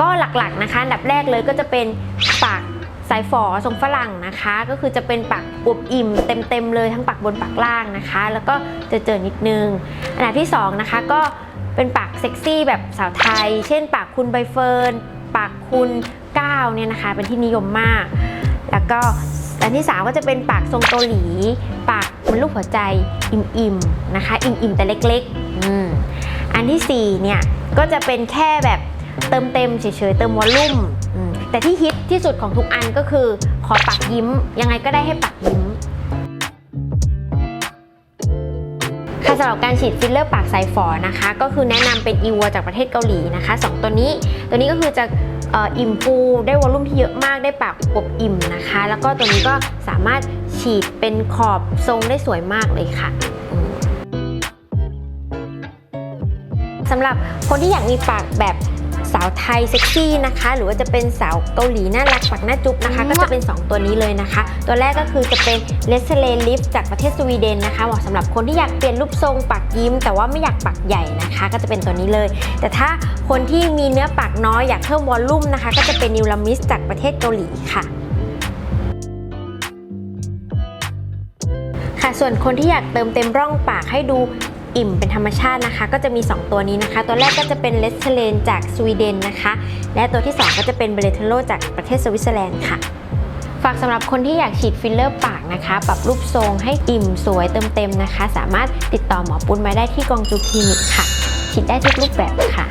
ก็หลักๆนะคะอันดับแรกเลยก็จะเป็นปากสายฝอทรงฝรั่งนะคะ ก็คือจะเป็นปากอวบอิ่มเต็มๆเลยทั้งปากบนปากล่างนะคะ แล้วก็จะเจอนิดนึง อันดับที่สองนะคะก็เป็นปากเซ็กซี่แบบสาวไทย เช่น ปากคุณใบเฟิร์นปากคุณก้าวเนี่ยนะคะ เป็นที่นิยมมาก แล้วก็อันที่สามก็จะเป็นปากทรงเกาหลี ปากเหมันลูกหัวใจอิ่มๆนะคะ อิ่มๆแต่เล็กๆออันที่สี่เนี่ยก็จะเป็นแค่แบบ เติมเต็มเฉยๆ เติมวอลลุ่มแต่ที่ฮิตที่สุดของทุกอันก็คือขอปากยิ้ม ยังไงก็ได้ให้ปากยิ้มค่ะสำหรับการฉีดฟิลเลอร์ปากสายฝอนะคะ ก็คือแนะนำเป็นอีวัวจากประเทศเกาหลีนะคะสองตัวนี้ ตัวนี้ก็คือจะอิ่มฟูได้วอลลุ่มที่เยอะมากได้ปากอวบอิ่มนะคะ แล้วก็ตัวนี้ก็สามารถฉีดเป็นขอบทรงได้สวยมากเลยค่ะสำหรับคนที่อยากมีปากแบบาวไทยเซ็กซี่นะคะ หรือว่าจะเป็นสาวเกาหลีน่ารักปากหน้าจุ๊บนะคะ ก็จะเป็น 2 ตัวนี้เลยนะคะ ตัวแรกก็คือจะเป็นเลสเลลิฟจากประเทศสวีเดนนะคะเหมาะสำหรับคนที่อยากเปลี่ยนรูปทรงปากยิ้ม แต่ว่าไม่อยากปากใหญ่นะคะ ก็จะเป็นตัวนี้เลย แต่ถ้าคนที่มีเนื้อปากน้อยอยากเพิ่มวอลลุ่มนะคะ ก็จะเป็นนิวลามิสจากประเทศเกาหลีค่ะค่ะส่วนคนที่อยากเติมเต็มร่องปากให้ดู อิ่มเป็นธรรมชาตินะคะ ก็จะมี 2 ตัวนี้นะคะ ตัวแรกก็จะเป็นเลสเทเลนจากสวีเดนนะคะ และตัวที่ 2 ก็จะเป็นเบเลเทโลจากประเทศสวิตเซอร์แลนด์ค่ะฝากสำหรับคนที่อยากฉีดฟิลเลอร์ปากนะคะ ปรับรูปทรงให้อิ่มสวยเติมเต็มนะคะ สามารถติดต่อหมอปุ้นมาได้ที่กองจูคลินิกค่ะ ฉีดได้ทุกรูปแบบค่ะ